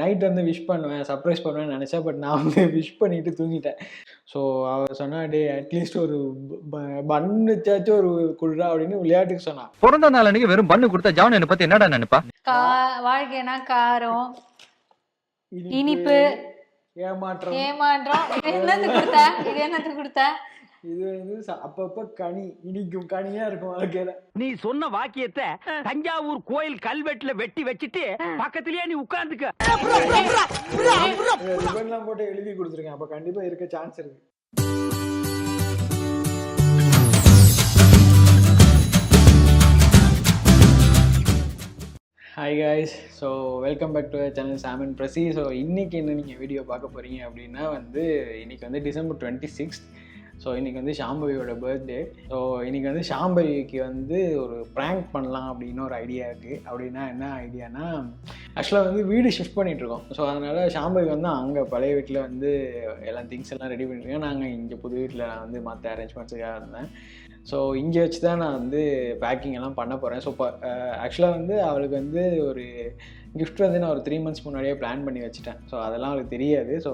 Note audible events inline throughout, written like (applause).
Night வந்து wish பண்ணுவேன் surprise பண்ணுவேன்னு நினச்சேன் பட் நான் வந்து (laughs) விஷ் பண்ணிட்டு தூங்கிட்டேன். ஸோ அவர் சொன்னா டே அட்லீஸ்ட் ஒரு பன் வச்சாச்சும் ஒரு குடுறா அப்படின்னு விளையாட்டுக்கு சொன்னான் பிறந்த நாள் அன்னைக்கு வெறும் பண்ணு கொடுத்தா ஜான் என்ன பத்தி என்னடா நினைப்பா? கா வாழ்க்கைனா காரம் இனிப்பு. ஏமாற்றம். ஏமாற்றம். இது என்னத்துக்கு கொடுத்த? இது என்னத்துக்கு கொடுத்த? இது வந்து அப்பப்ப கனி இனிக்கும் கனியா இருக்கும் வாழ்க்கையில. நீ சொன்ன வாக்கியத்தை தஞ்சாவூர் கோயில் கல்வெட்டுல வெட்டி வச்சிட்டு பக்கத்திலேயே நீ உட்கார்ந்துக்க. ரிபன்லாம் போட்டு எழுதி கொடுத்துருக்கேன். அப்ப கண்டிப்பா இருக்க சான்ஸ் இருக்கு. Hi guys so welcome back to channel சாமன் பிரசி ஸோ இன்றைக்கி என்ன நீங்கள் வீடியோ பார்க்க போகிறீங்க அப்படின்னா வந்து இன்றைக்கி வந்து டிசம்பர் டுவெண்ட்டி சிக்ஸ்த் ஸோ இன்றைக்கி வந்து ஷாம்பவியோட பர்த்டே ஸோ இன்றைக்கி வந்து ஷாம்பவிக்கு வந்து ஒரு ப்ராங்க் பண்ணலாம் அப்படின்னு ஒரு ஐடியா இருக்குது அப்படின்னா என்ன ஐடியானா ஆக்சுவலாக வந்து வீடு ஷிஃப்ட் பண்ணிகிட்ருக்கோம் ஸோ அதனால் ஷாம்பவி வந்து அங்கே பழைய வீட்டில் வந்து எல்லா திங்ஸ் எல்லாம் ரெடி பண்ணிருக்கேன் நாங்கள் இங்கே புது வீட்டில் நான் வந்து மற்ற அரேஞ்ச்மெண்ட்ஸுக்காக இருந்தேன். ஸோ இங்கே வச்சு தான் நான் வந்து பேக்கிங் எல்லாம் பண்ண போகிறேன் ஸோ இப்போ ஆக்சுவலாக வந்து அவளுக்கு வந்து ஒரு கிஃப்ட் வந்து நான் ஒரு த்ரீ மந்த்ஸ் முன்னாடியே பிளான் பண்ணி வச்சுட்டேன். ஸோ அதெல்லாம் அவளுக்கு தெரியாது. ஸோ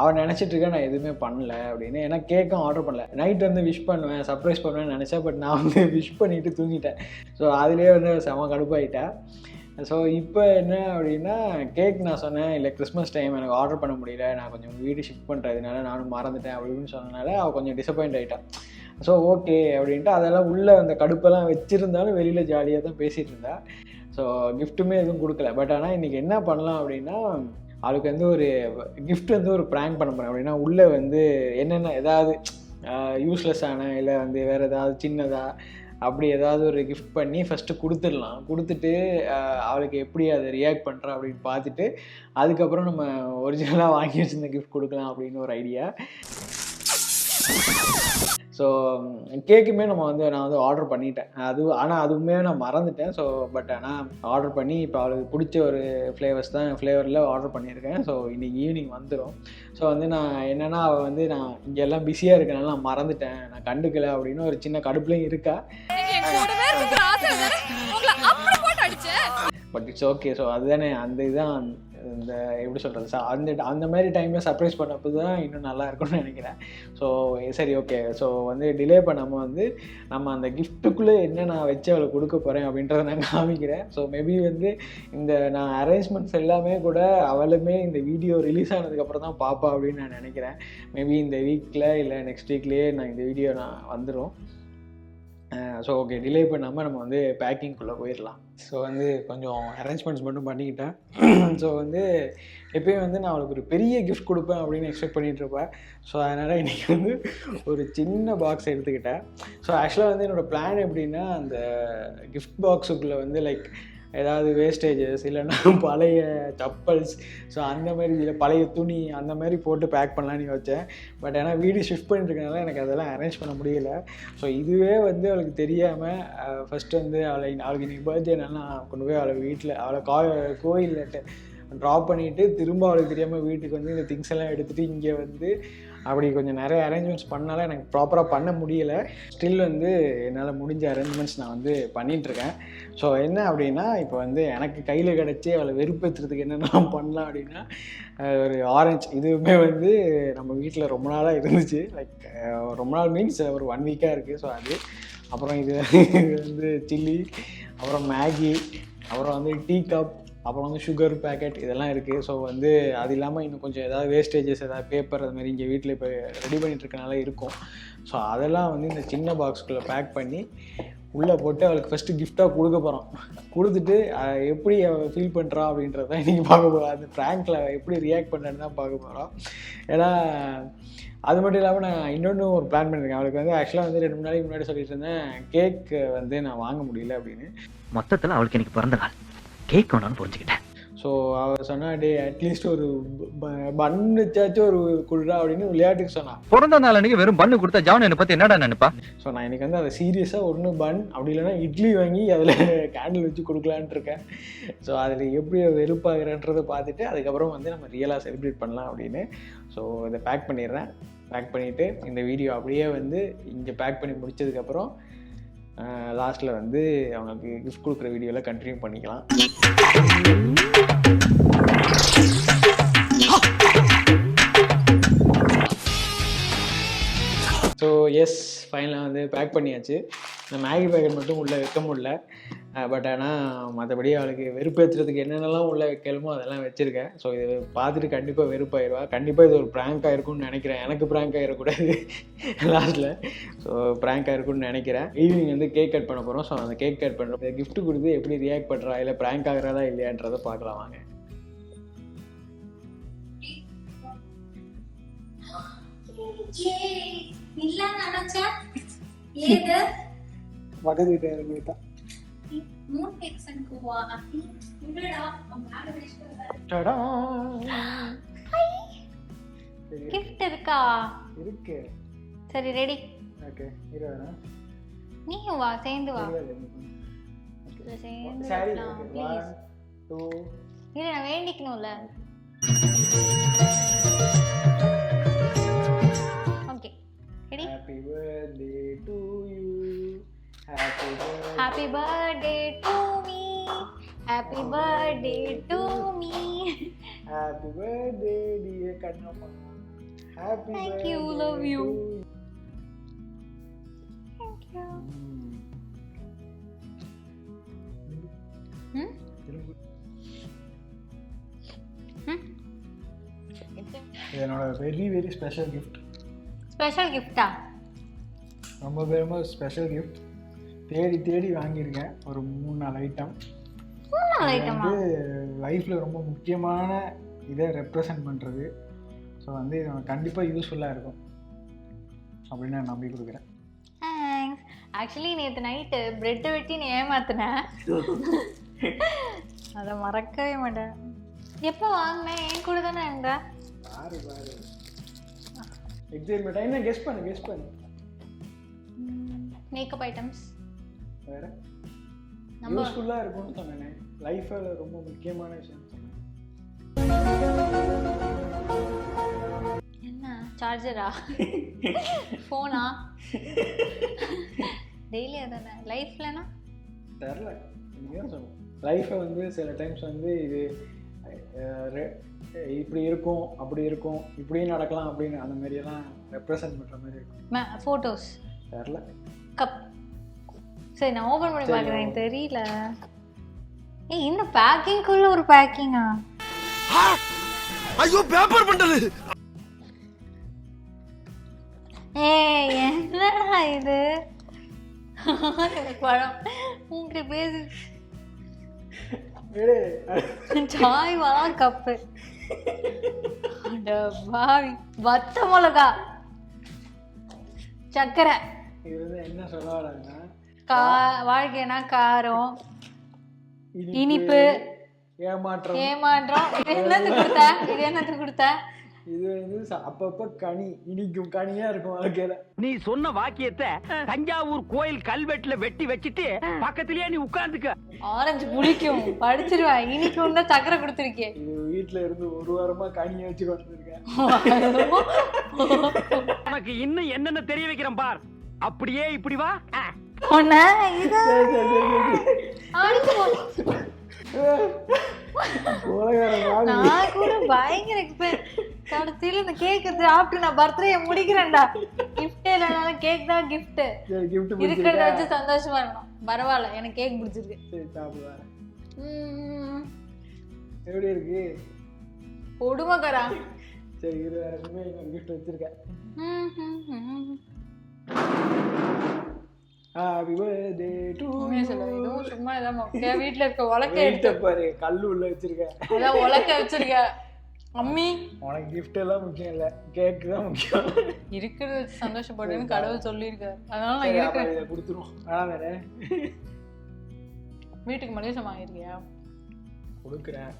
அவள் நினச்சிட்டு நான் எதுவுமே பண்ணல அப்படின்னு. ஏன்னா கேக்கும் ஆர்டர் பண்ணல. நைட் வந்து விஷ் பண்ணுவேன் சர்ப்ரைஸ் பண்ணுவேன்னு நினச்சேன் பட் நான் வந்து (laughs) விஷ் பண்ணிவிட்டு தூங்கிட்டேன். ஸோ அதுலேயே வந்து செம கடுப்பாயிட்டேன் ஸோ இப்போ என்ன அப்படின்னா கேக் நான் சொன்னேன் இல்லை கிறிஸ்மஸ் டைம் எனக்கு ஆர்டர் பண்ண முடியல நான் கொஞ்சம் வீடு ஷிஃப்ட் பண்ணுறதுனால நானும் மறந்துட்டேன் அப்படின்னு சொன்னனால அவள் கொஞ்சம் டிசப்பாயிண்ட் ஆகிட்டான் ஸோ ஓகே அப்படின்ட்டு அதெல்லாம் உள்ளே அந்த கடுப்பெல்லாம் வச்சுருந்தாலும் வெளியில் ஜாலியாக தான் பேசிகிட்டு இருந்தா. ஸோ கிஃப்ட்டுமே எதுவும் கொடுக்கல. பட் ஆனால் இன்றைக்கி என்ன பண்ணலாம் அப்படின்னா அவளுக்கு வந்து ஒரு கிஃப்ட் வந்து ஒரு ப்ராங்க் பண்ண போகிறேன் அப்படின்னா உள்ளே வந்து என்னென்ன ஏதாவது யூஸ்லெஸ்ஸான இல்லை வந்து வேறு ஏதாவது சின்னதாக அப்படி ஏதாவது ஒரு கிஃப்ட் பண்ணி ஃபஸ்ட்டு கொடுத்துடலாம். கொடுத்துட்டு அவளுக்கு எப்படி அதை ரியாக்ட் பண்ணுறா அப்படின்னு பார்த்துட்டு அதுக்கப்புறம் நம்ம ஒரிஜினலாக வாங்கி வச்சிருந்த கிஃப்ட் கொடுக்கலாம் அப்படின்னு ஒரு ஐடியா ஸோ கேக்குமே நம்ம வந்து நான் வந்து ஆர்டர் பண்ணிட்டேன். அது ஆனால் அதுவுமே நான் மறந்துட்டேன். ஸோ பட் ஆனால் ஆர்டர் பண்ணி இப்போ அவளுக்கு பிடிச்ச ஒரு ஃப்ளேவர்ஸ் தான் ஃப்ளேவரில் ஆர்டர் பண்ணியிருக்கேன். ஸோ இன்னைக்கு ஈவினிங் வந்துடும் ஸோ வந்து நான் என்னென்னா அவள் வந்து நான் இங்கே எல்லாம் பிஸியாக இருக்கனால நான் மறந்துட்டேன். நான் கண்டுக்கல அப்படின்னு ஒரு சின்ன கடுப்புலையும் இருக்கா. பட் இட்ஸ் ஓகே ஸோ அதுதானே அந்த இதுதான் இந்த எப்படி சொல்கிறது சார் அந்த அந்த மாதிரி டைமில் சர்ப்ரைஸ் பண்ணப்போ தான் இன்னும் நல்லா இருக்கும்னு நினைக்கிறேன். ஸோ சரி ஓகே ஸோ வந்து டிலே பண்ணாமல் வந்து நம்ம அந்த கிஃப்ட்டுக்குள்ளே என்ன நான் வச்சு அவளுக்கு கொடுக்க போகிறேன் அப்படின்றத நான் காமிக்கிறேன். ஸோ மேபி வந்து இந்த நான் அரேஞ்ச்மெண்ட்ஸ் எல்லாமே கூட அவளுமே இந்த வீடியோ ரிலீஸ் ஆனதுக்கப்புறம் தான் பார்ப்பா அப்படின்னு நான் நினைக்கிறேன். மேபி இந்த வீக்கில் இல்லை நெக்ஸ்ட் வீக்லேயே நான் இந்த வீடியோ நான் வந்துடும் ஸோ ஓகே டிலே பண்ணாமல் நம்ம வந்து பேக்கிங்குள்ளே போயிடலாம் ஸோ வந்து கொஞ்சம் அரேஞ்ச்மெண்ட்ஸ் மட்டும் பண்ணிக்கிட்டேன். (clears throat) ஸோ வந்து எப்பயும் வந்து நான் அவளுக்கு ஒரு பெரிய கிஃப்ட் கொடுப்பேன் அப்படின்னு எக்ஸ்பெக்ட் பண்ணிட்டு இருப்பேன். ஸோ அதனால் இன்றைக்கி வந்து ஒரு சின்ன பாக்ஸ் எடுத்துக்கிட்டேன். ஸோ ஆக்சுவலாக வந்து என்னோடய பிளான் எப்படின்னா அந்த கிஃப்ட் பாக்ஸுக்குள்ளே வந்து லைக் ஏதாவது வேஸ்டேஜஸ் இல்லைன்னா (laughs) பழைய சப்பல்ஸ் ஸோ அந்த மாதிரி இல்லை பழைய துணி அந்த மாதிரி போட்டு பேக் பண்ணலான்னு வச்சேன் பட் ஏன்னா வீடு ஷிஃப்ட் பண்ணிட்டுருக்கனால எனக்கு அதெல்லாம் அரேஞ்ச் பண்ண முடியல. ஸோ இதுவே வந்து அவளுக்கு தெரியாமல் ஃபஸ்ட்டு வந்து அவளை அவளுக்கு இன்னைக்கு என்னென்னா கொண்டு போய் அவளை வீட்டில் அவளை கா கோயிலில் ட்ராப் பண்ணிவிட்டு திரும்ப அவளுக்கு தெரியாமல் வீட்டுக்கு வந்து இந்த திங்ஸ் எல்லாம் எடுத்துகிட்டு இங்கே வந்து அப்படி கொஞ்சம் நிறைய அரேஞ்ச்மெண்ட்ஸ் பண்ணாலும் எனக்கு ப்ராப்பராக பண்ண முடியலை. ஸ்டில் வந்து என்னால் முடிஞ்ச அரேஞ்ச்மெண்ட்ஸ் நான் வந்து பண்ணிகிட்ருக்கேன் ஸோ என்ன அப்படின்னா இப்போ வந்து எனக்கு கையில் கிடச்சி அவளை வெறுப்பேற்றுறதுக்கு என்னென்ன பண்ணலாம் அப்படின்னா ஒரு ஆரஞ்சு இதுவுமே வந்து நம்ம வீட்டில் ரொம்ப நாளாக இருந்துச்சு. லைக் ரொம்ப நாள் மீன்ஸ் ஒரு ஒன் வீக்காக இருக்குது ஸோ அது அப்புறம் இது வந்து சில்லி அப்புறம் மேகி அப்புறம் வந்து டீ கப் அப்புறம் வந்து சுகர் பேக்கெட் இதெல்லாம் இருக்குது ஸோ வந்து அது இல்லாமல் இன்னும் கொஞ்சம் ஏதாவது வேஸ்டேஜஸ் ஏதாவது பேப்பர் அது மாதிரி இங்கே வீட்டில் இப்போ ரெடி பண்ணிட்டு இருக்கனால இருக்கும். ஸோ அதெல்லாம் வந்து இந்த சின்ன பாக்ஸ்குள்ளே பேக் பண்ணி உள்ளே போட்டு அவளுக்கு ஃபஸ்ட்டு கிஃப்டாக கொடுக்க போகிறோம் கொடுத்துட்டு எப்படி அவள் ஃபீல் பண்ணுறா அப்படின்றத தான் இன்றைக்கி பார்க்க போகிறோம் அந்த ப்ராங்கில் எப்படி ரியாக்ட் பண்ணுறேன்னு தான் பார்க்க போகிறோம் ஏன்னா அது மட்டும் இல்லாமல் நான் இன்னொன்று ஒரு பிளான் பண்ணியிருக்கேன் அவளுக்கு வந்து ஆக்சுவலாக வந்து ரெண்டு மூணு நாளைக்கு முன்னாடி சொல்லிட்டு இருந்தேன் கேக் வந்து நான் வாங்க முடியல அப்படின்னு. மொத்தத்தில் அவளுக்கு எனக்கு பிறந்த நாள். கேக் வேணும்னு புரிஞ்சுக்கிட்டேன். ஸோ அவள் சொன்னா டே அட்லீஸ்ட் ஒரு பன் வச்சாச்சும் ஒரு குடுறா அப்படின்னு விளையாட்டுக்கு சொன்னான் பிறந்த நாள் அன்னைக்கு வெறும் பண்ணு கொடுத்தா ஜான் என்ன பத்தி என்னடா நினைப்பா? ஸோ நான் இன்னைக்கு வந்து அதை சீரியஸாக ஒன்று பன் அப்படி இல்லைன்னா இட்லி வாங்கி அதில் கேண்டில் வச்சு கொடுக்கலான்ட்டு இருக்கேன். ஸோ அதில் எப்படி வெறுப்பாகிறன்றதை பார்த்துட்டு அதுக்கப்புறம் வந்து நம்ம ரியலாக செலிப்ரேட் பண்ணலாம் அப்படின்னு. ஸோ இதை பேக் பண்ணிடுறேன். பேக் பண்ணிவிட்டு இந்த வீடியோ அப்படியே வந்து இங்கே பேக் பண்ணி முடிச்சதுக்கப்புறம் லாஸ்ட்டில் வந்து அவங்களுக்கு கிஃப்ட் கொடுக்குற வீடியோவில் கண்டினியூ பண்ணிக்கலாம். ஸோ எஸ் ஃபைனலாக வந்து பேக் பண்ணியாச்சு. இந்த மேகி பேக்கெட் மட்டும் உள்ளே வைக்க முடியல. பட் ஆனால் மற்றபடி அவளுக்கு வெறுப்பேற்றுறதுக்கு என்னென்னலாம் உள்ளே வைக்கலுமோ அதெல்லாம் வச்சுருக்கேன். ஸோ இது பார்த்துட்டு கண்டிப்பாக வெறுப்பாயிருவா. கண்டிப்பாக இது ஒரு ப்ராங்க் ஆயிருக்கும்னு நினைக்கிறேன். எனக்கு ப்ராங்க் ஆகிடக்கூடாது லாஸ்ட்டில் ஸோ ப்ராங்க் ஆயிருக்கும்னு நினைக்கிறேன். ஈவினிங் வந்து கேக் கட் பண்ண போகிறோம் ஸோ அந்த கேக் கட் பண்ணுறோம் gift கொடுத்து எப்படி ரியாக்ட் பண்ணுறா இல்லை ப்ராங்க் ஆகுறதா இல்லையான்றதை பார்க்கலாம் வாங்க. இல்ல நினைச்சா ஏது? பக்கத்து இல்லடா மேல கிஃப்ட் இருக்கா? இருக்கு. சரி ரெடி ஓகே நீயும் வா சேர்ந்து வா. சேர்ந்து ப்ளீஸ் டூ இல்லை நான் வேண்டிக்கணும்ல. Okay ready happy birthday to You happy birthday happy birthday to me happy birthday to me happy birthday dear Kannamma happy Thank you, love you. Thank you ம் ம் என்னோட very very special gift special கிஃப்டா ரொம்ப ரொம்ப special gift தேடி தேடி வாங்கியிருக்கேன். ஒரு மூணு நாலு ஐட்டம் மூணு நாள் ஐட்டமா வந்து லைஃப்பில் ரொம்ப முக்கியமான இதை ரெப்ரசன்ட் பண்ணுறது ஸோ வந்து இது கண்டிப்பாக யூஸ்ஃபுல்லாக இருக்கும். அப்படின்னு நான் நம்பி கொடுக்குறேன். ஆக்சுவலி நேற்று நைட்டு பிரெட்டை வெட்டி நீ ஏமாத்தினேன் (laughs) அதை மறக்கவே மாட்டேன். எப்போ வாங்கினேன் என் கூட தானே இருந்த? பாரு பாரு. எக்ஸைட்மெண்ட் என்ன கெஸ் பண்ணு கெஸ் பண்ணு. மேக்கப் ஐட்டம்ஸ் வேற? யூஸ்ஃபுல்லாக இருக்கும்னு சொன்னேன். லைஃப்பில் ரொம்ப முக்கியமான விஷயம் சொன்னேன். என்ன? சார்ஜரா ஃபோனா டெய்லி அதானே லைஃப்லனா தெரில. நீங்கள் சொல்லணும் லைஃப்பை வந்து சில டைம்ஸ் வந்து இது இப்படி இருக்கும் அப்படி இருக்கும் இப்படியும் நடக்கலாம் அப்படின்னு அந்த மாதிரியெல்லாம் ரெப்ரசன்ட் பண்ணுற மாதிரி இருக்கும். ஃபோட்டோஸ் தெரில. கப் சரி நான் ஓபன் பண்ணி பார்க்குறேன். தெரியல. ஏய் இந்த பேக்கிங்குள்ள ஒரு பேக்கிங்கா ஐயோ பேப்பர் பண்டது. ஏய் என்னடா இது? பழம். உங்ககிட்ட பேசு. சாய் வாழா கப்பு. அட பாவி. வத்த மிளகா. சக்கரை. இது என்ன சொல்ல வராதுன்னா கா வாழ்க்கைனா காரம் இனிப்பு. ஏமாற்றம். ஏமாற்றம். இது என்னது கொடுத்த? இது என்னது கொடுத்த? இது வந்து அப்பப்ப கனி இனிக்கும் கனியா இருக்கும் வாழ்க்கையில. நீ சொன்ன வாக்கியத்தை தஞ்சாவூர் கோயில் கல்வெட்டுல வெட்டி வச்சிட்டு பக்கத்திலேயே நீ உட்கார்ந்துக்க. ஆரஞ்சு புளிக்கும். படிச்சிருவேன் இனிக்கும் தான் சக்கரை கொடுத்துருக்கேன் வீட்ல இருந்து ஒரு வாரமா கனியை வச்சு கொண்டு வந்திருக்கேன் உனக்கு இன்னும் என்னென்ன தெரிய வைக்கிறேன் பார். அப்படியே இப்படி வா. உன்ன இது. நான் கூட பயங்கர கடைசியில இந்த கேக் சாப்பிட்டு நான் பர்த்டே முடிக்கிறேன்டா. கிஃப்டே இல்லைனாலும் கேக் தான் கிஃப்ட் இருக்கிறத வச்சு சந்தோஷமா இருக்கணும். பரவாயில்ல எனக்கு கேக் பிடிச்சிருக்கு சரி சாப்பிடுவாரு ம், எப்படி இருக்கு? கொடுமைக்காரா சரி இருபதாயிரமே கிஃப்ட் வச்சிருக்கேன். ம், ம், ம். ஹாப்பி பர்த்டே டு இதுவும் சும்மா மொக்கையா வீட்டுல இருக்க உலக்க எடுத்து பாரு கல்லு உள்ள வச்சிருக்கேன். அதான் உலக்க வச்சிருக்க. அம்மி. உனக்கு gift எல்லாம் முக்கியம் இல்ல. கேக் தான் முக்கியம். இருக்கிறத வச்சு சந்தோஷப்படுன்னு கடவுள் சொல்லியிருக்காரு. அதனால நான் இருக்கிறேன் இதை கொடுத்துருவோம். வேணாம் வேற. வீட்டுக்கு மளிகை சாமான் வாங்கியிருக்கியா? கொடுக்குறேன்.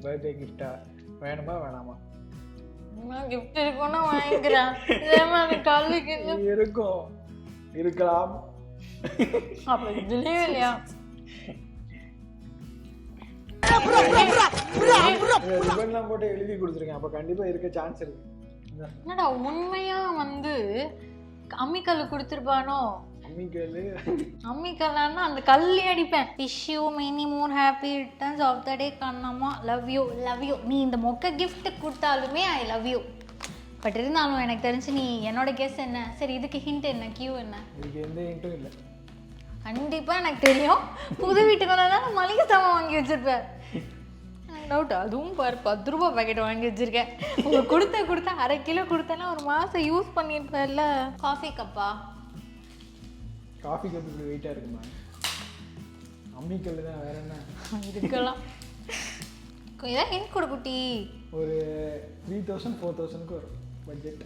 பர்த்டே கிஃப்டா வேணுமா வேணாமா? கிஃப்ட் இருக்கும்னா வாங்கிக்கிறேன். இருக்கும். இருக்கலாம். அப்ப இதுலயே இல்லையா? ரிபன்லாம் போட்டு எழுதி கொடுத்துருக்கேன். அப்ப கண்டிப்பா இருக்க சான்ஸ் இருக்கு. என்னடா உண்மையா வந்து அம்மிக்கல் கொடுத்துருப்பானோ? அம்மிக்கல்லு அம்மிக்கல்லான்னா அந்த கல்லே அடிப்பேன். Wish you many more happy returns of the day Kannamma. Love you love you நீ இந்த மொக்க gift கொடுத்தாலுமே ஐ லவ் யூ பட் இருந்தாலும் எனக்கு தெரிஞ்சு நீ என்னோட கெஸ் என்ன? சரி இதுக்கு ஹிண்ட் என்ன? கியூ என்ன? இதுக்கு எந்த இன்ட்டும் இல்லை. கண்டிப்பாக எனக்கு தெரியும். புது வீட்டுக்கு மளிகை சாமான் வாங்கி வச்சிருப்பேன் எனக்கு டவுட் அதுவும் பாரு பத்து ரூபா பாக்கெட் வாங்கி வச்சிருக்கேன். உங்களுக்கு கொடுத்த கொடுத்த அரை கிலோ கொடுத்தேன்னா ஒரு மாதம் யூஸ் பண்ணியிருப்பேன்ல. காஃபி கப்பா காஃபி கப் இப்படி வெயிட்டாக இருக்குமா? அம்மிக்கல் தான் வேற என்ன? இதுக்கெல்லாம் இதான் ஹிண்ட் கொடு குட்டி. ஒரு த்ரீ தௌசண்ட் ஃபோர் தௌசண்ட்க்கு வரும். பட்ஜெட்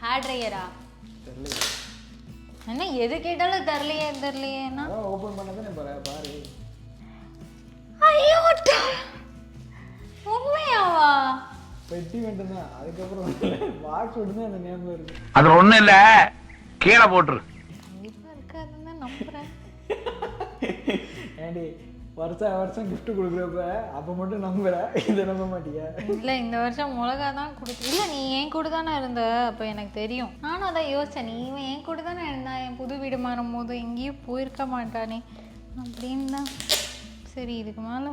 ஹேர் ட்ரையரா தெரியல என்ன எது கேட்டாலும் தரலையே தரலையேன்னா அதான் ஓப்பன் பண்ண தானே பாரு. பாரு ஐயோ உண்மையாவா? பெட்டி மட்டும் தான் அதுக்கப்புறம் பாக்ஸ் மட்டும் அந்த நேமில் இருக்கு. அதுல ஒண்ணும் இல்ல. கீழே போட்டுரு. கண்டிப்பா இருக்காதுன்னு தான் நம்புறேன். ஏண்டி வருஷம் வருஷம் gift கொடுக்குறப்ப அப்போ மட்டும் நம்புற இதை நம்ப மாட்டியா? இல்ல இந்த வருஷம் மிளகா தான் கொடுத்து இல்ல நீ என் கூட தானே இருந்த அப்ப எனக்கு தெரியும். நானும் அதான் யோசிச்சேன் நீ இவன் என் கூட தானே இருந்தா என் புது வீடு மாறும் போது எங்கேயும் போயிருக்க மாட்டானே அப்படின்னு தான் சரி இதுக்கு மேல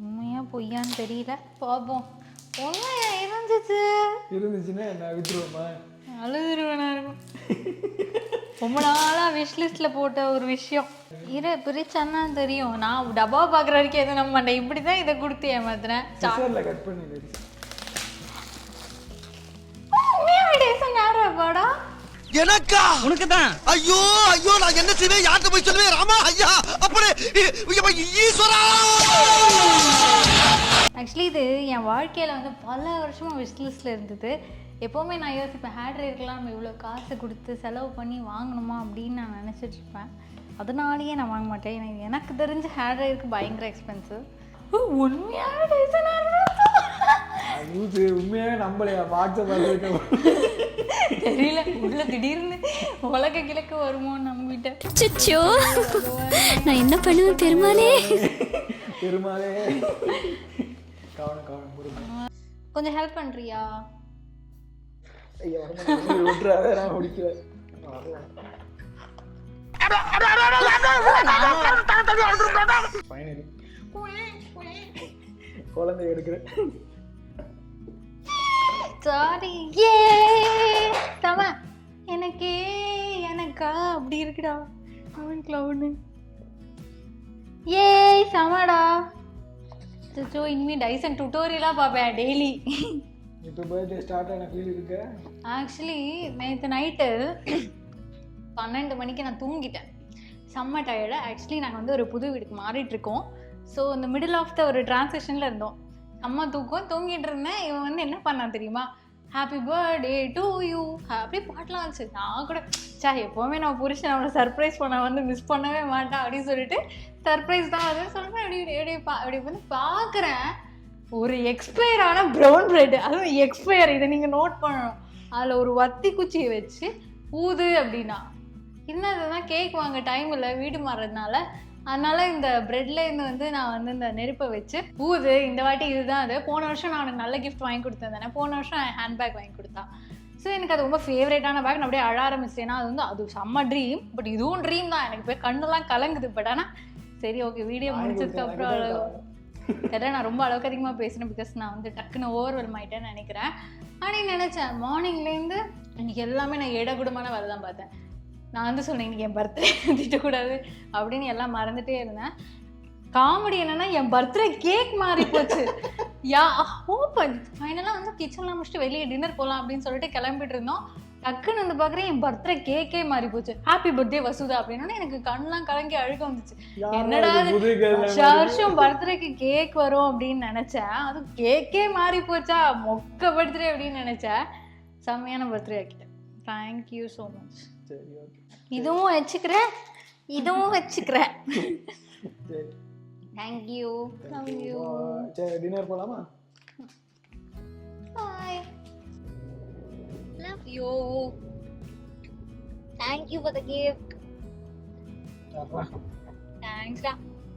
உண்மையா பொய்யான்னு தெரியல. பார்ப்போம் உண்மையா இருந்துச்சு. இருந்துச்சுன்னா நான் விட்டுருவோமா அழுதுருவனா இருக்கும் ரொம்ப நாளா விஷ் லிஸ்ட்ல போட்ட ஒரு விஷயம். இரு பிரிச்சான்னா தெரியும். நான் டப்பா பார்க்குற வரைக்கும் எதுவும் நம்ப மாட்டேன். இப்படி தான் இதை கொடுத்து ஏமாத்துறேன் எனக்கா? உனக்கு தான் ஐயோ ஐயோ நான் என்ன செய்வேன்? யார்கிட்ட போய் சொல்லுவேன்? ராமா ஐயா அப்படி ஈஸ்வரா! ஆக்சுவலி இது என் வாழ்க்கையில் வந்து பல வருஷமாக விஷ் லிஸ்ட்டில் இருந்தது. எப்போவுமே நான் யோசிப்பேன் ஹேர் ட்ரையருக்குலாம் நம்ம இவ்வளோ காசு கொடுத்து செலவு பண்ணி வாங்கணுமா? அப்படின்னு நான் நினச்சிட்டு இருப்பேன். அதனாலேயே நான் வாங்க மாட்டேன். எனக்கு எனக்கு தெரிஞ்ச ஹேர் ட்ரையருக்கு பயங்கர எக்ஸ்பென்சிவ் உண்மையாக லூசு உண்மையாகவே நம்பலையா பாக்ஸை பார்த்துருக்க தெரியல உள்ள திடீர்னு உலக கிழக்கு வருமோன்னு நம்பிட்டேன் அச்சச்சோ. நான் என்ன பண்ணுவேன் பெருமாளே? பெருமாளே. கவனம் கவனம் பொறுமை கொஞ்சம் ஹெல்ப் பண்ணுறியா விட்டுறாத நான் முடிக்கிறேன். ஃபைனலி குழந்தை எடுக்கிறேன். சாரி ஏ எனக்கே எனக்கா அப்படி இருக்குடா. அவன் கிளவுனு ஏய் சமடா சோ இனிமே டைசன் டுட்டோரியலாக பார்ப்பேன் டெய்லி இப்போ பர்த்டே ஸ்டார்ட் ஆன ஃபீல் இருக்கு. ஆக்சுவலி நேற்று நைட்டு பன்னெண்டு மணிக்கு நான் தூங்கிட்டேன். செம்ம டயர்டு ஆக்சுவலி நாங்கள் வந்து ஒரு புது வீட்டுக்கு மாறிட்டு இருக்கோம். ஸோ இந்த மிடில் ஆஃப் த ஒரு டிரான்சேஷனில் இருந்தோம். அம்மா தூக்கம். தூங்கிட்டு இருந்தேன். இவன் வந்து என்ன பண்ணான் தெரியுமா? ஹாப்பி பர்த்டே டு யூ அப்படியே பாட்டெலாம் வந்துச்சு. நான் கூட சா எப்போவுமே நான் புருஷன் அவனை சர்ப்ரைஸ் பண்ண வந்து மிஸ் பண்ணவே மாட்டான் அப்படின்னு சொல்லிட்டு சர்ப்ரைஸ் தான் அது. சொல்கிறேன் அப்படி அப்படி பா அப்படி வந்து பார்க்குறேன். ஒரு எக்ஸ்பயர் ஆன ப்ரௌன் பிரெட் அதுவும் எக்ஸ்பயர் இதை நீங்கள் நோட் பண்ணணும். அதில் ஒரு வத்தி குச்சியை வச்சு ஊது அப்படின்னா. என்னதுதான் கேக் வாங்க டைம் இல்லை வீடு மாறுறதுனால. அதனால இந்த பிரெட்ல இருந்து வந்து நான் வந்து இந்த நெருப்பை வச்சு ஊது இந்த வாட்டி இதுதான் அது. போன வருஷம் நான் உனக்கு நல்ல கிஃப்ட் வாங்கி கொடுத்தேன் தானே. போன வருஷம் ஹேண்ட் பேக் வாங்கி கொடுத்தா. ஸோ எனக்கு அது ரொம்ப ஃபேவரேட்டான பேக் நான் அப்படியே அழ ஆரம்பிச்சிட்டேன்னா அது வந்து அது செம்ம ட்ரீம் பட் இதுவும் ட்ரீம் தான். எனக்கு போய் கண்ணெல்லாம் கலங்குது. பட் ஆனால் சரி ஓகே வீடியோ முடிச்சதுக்கு அப்புறம் தெரியல நான் ரொம்ப அளவுக்கு அதிகமாக பேசுகிறேன் பிகாஸ் நான் வந்து டக்குன்னு ஓவர்வெல் ஆயிட்டேன்னு நினைக்கிறேன். ஆனால் நினச்சேன்? மார்னிங்லேருந்து இன்னைக்கு எல்லாமே நான் இடகுடமான வேலை தான் பார்த்தேன். நான் வந்து சொன்னேன் இன்னைக்கு என் பர்த்டே (laughs) திட்டக்கூடாது அப்படின்னு எல்லாம் மறந்துட்டே இருந்தேன். காமெடி என்னன்னா என் பர்த்டே கேக் மாறி போச்சு. யா ஓப்பன் ஃபைனலாக வந்து கிச்சன்லாம் முடிச்சுட்டு வெளியே டின்னர் போகலாம் அப்படின்னு சொல்லிட்டு கிளம்பிட்டு இருந்தோம். டக்குன்னு வந்து பார்க்குறேன் என் பர்த்டே கேக்கே மாறி போச்சு. ஹாப்பி பர்த்டே வசுதா அப்படின்னா எனக்கு கண்ணெலாம் கலங்கி அழுக வந்துச்சு. என்னடா வருஷம் பர்த்டேக்கு கேக் வரும் அப்படின்னு நினைச்சேன். அது கேக்கே மாறி போச்சா? மொக்க பர்த்டே அப்படின்னு நினைச்சேன். செம்மையான பர்த்டே ஆக்கிட்டேன். தேங்க்யூ ஸோ மச் இதுவும் வச்சுக்கிறேன். இதுவும் வச்சுக்கிறேன். தேங்க்யூ லவ் யூ சரி டின்னர் போகலாமா ஐயோ thank you for the gift தேங்க்ஸ்டா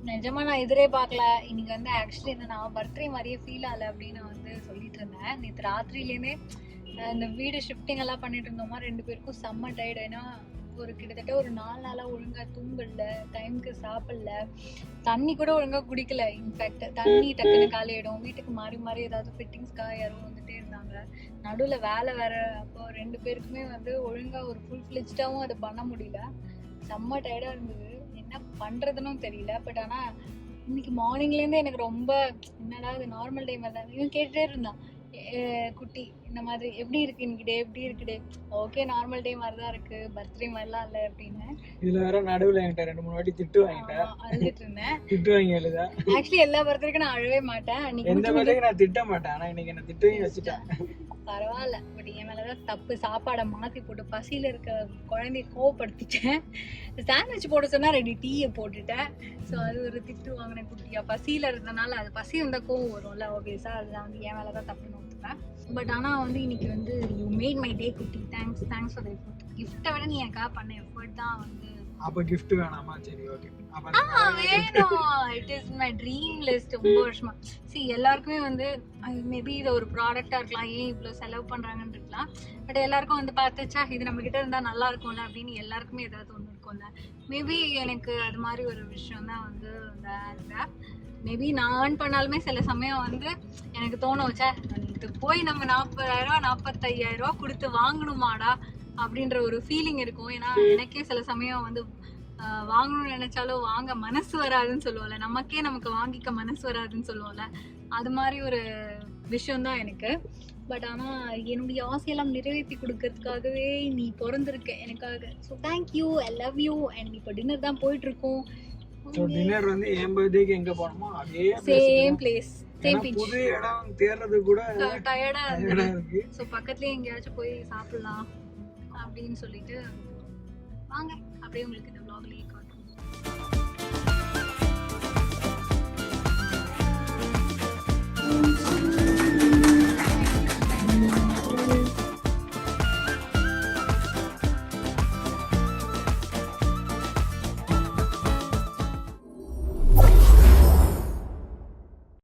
நிஜமா நான் எதிரே பார்க்கல. இன்னைக்கு வந்து ஆக்சுவலி என்னன்னா பர்த்டே மாதிரியே ஃபீல் ஆகல அப்படின்னு நான் வந்து சொல்லிட்டு இருந்தேன். நேற்று ராத்திரிலேயுமே இந்த வீடு ஷிஃப்டிங் எல்லாம் பண்ணிட்டு இருந்தோமா ரெண்டு பேருக்கும் செம்ம டயர்டு ஏன்னா ஒரு கிட்டத்தட்ட ஒரு நாலு நாளாக ஒழுங்காக தூங்கல டைமுக்கு சாப்பிடல. தண்ணி கூட ஒழுங்காக குடிக்கல. இன்ஃபேக்ட் தண்ணி டக்குன்னு காலியாயிடும். வீட்டுக்கு மாறி மாறி ஏதாவது ஃபிட்டிங்ஸ்க்காக யாரும் வந்துட்டே நடுவில் வேலை வேற அப்போ ரெண்டு பேருக்குமே வந்து ஒழுங்காக ஒரு ஃபுல் ஃபிளிஜ்டாகவும் அதை பண்ண முடியல. செம்ம டயர்டாக இருந்தது. என்ன பண்ணுறதுன்னு தெரியல. பட் ஆனால் இன்னைக்கு மார்னிங்லேருந்து எனக்கு ரொம்ப என்னடா இது நார்மல் டைம் தான்? இவன் கேட்டுட்டே இருந்தான். குட்டி இந்த மாதிரி எப்படி இருக்கு இன்னைக்கு டே எப்படி இருக்கு டே ஓகே நார்மல் டே மாதிரி தான் இருக்கு. பர்த்டே மாதிரிலாம் இல்லை அப்படின்னு. இதுல வேற நடுவுல என்கிட்ட ரெண்டு மூணு வாட்டி திட்டு வாங்கிட்டேன் அழுதுட்டு இருந்தேன். திட்டு வாங்கி எழுத ஆக்சுவலி எல்லா பர்த்டேக்கும் நான் அழவே மாட்டேன். அன்னைக்கு எந்த வேலையும் நான் திட்ட மாட்டேன். ஆனா இன்னைக்கு என்ன திட்டு வாங்கி வச்சுட்டேன். பரவாயில்ல. பட் என் மேலதான் தப்பு. சாப்பாடை மாத்தி போட்டு பசியில இருக்க குழந்தைய கோவப்படுத்திட்டேன். சாண்ட்விச் போட சொன்னா ரெண்டு டீயை போட்டுட்டேன். ஸோ அது ஒரு திட்டு வாங்கினேன் குட்டியா? பசியில இருந்தனால அது பசி வந்தா கோவம் வரும்ல ஓபியஸா அதுதான். வந்து என் மேலதான் தப்புன்னு பட் ஆனா வந்து இன்னைக்கு வந்து யூ மேட் மை டே குட்டி. தேங்க்ஸ் தேங்க்ஸ் ஃபார் எஃபர்ட் கிஃப்ட்டை விட நீ எனக்காக பண்ண எஃபர்ட் தான் வந்து. அப்ப gift வேணாமா? சரி ஓகே வேணும். It is my dream list ரொம்ப வருஷமா. சி எல்லாருக்குமே வந்து மேபி இது ஒரு ப்ராடக்டா இருக்கலாம். ஏன் இவ்வளோ செலவு பண்றாங்கன்னு இருக்கலாம். பட் எல்லாருக்கும் வந்து பார்த்துச்சா இது நம்ம கிட்ட இருந்தா நல்லா இருக்கும்ல அப்படின்னு எல்லாருக்குமே ஏதாவது ஒன்று இருக்கும்ல. மேபி எனக்கு அது மாதிரி ஒரு விஷயம் தான் வந்து இந்த மேபி நான் earn பண்ணாலுமே சில சமயம் வந்து எனக்கு தோணும் வச்சா இது போய் நம்ம நாற்பதாயிரம் நாற்பத்தையாயிரம் ரூபா கொடுத்து வாங்கணுமாடா அப்படின்ற ஒரு ஃபீலிங் இருக்கும். ஏன்னா எனக்கே சில சமயம் வந்து வாங்கணும்னு நினைச்சாலும் வாங்க மனசு வராதுன்னு சொல்லுவோம்ல. நமக்கே நமக்கு வாங்கிக்க மனசு வராதுன்னு சொல்லுவோம்ல. அது மாதிரி ஒரு விஷயம் தான் எனக்கு. பட் ஆனால் என்னுடைய ஆசையெல்லாம் நிறைவேற்றி கொடுக்கறதுக்காகவே நீ பிறந்திருக்க எனக்காக. So thank you I love you and இப்போ டின்னர் தான் போயிட்டு இருக்கோம். ஸோ டின்னர் வந்து என் பர்த்டேக்கு எங்க போனோமோ அதே சேம் பிளேஸ் புது இடம் கூட ஆ இருக்கு. ஸோ பக்கத்துலேயே எங்கேயாச்சும் போய் சாப்பிடலாம் அப்படின்னு சொல்லிட்டு வாங்க அப்படியே உங்களுக்கு இந்த vlogலயே காட்டுறோம்.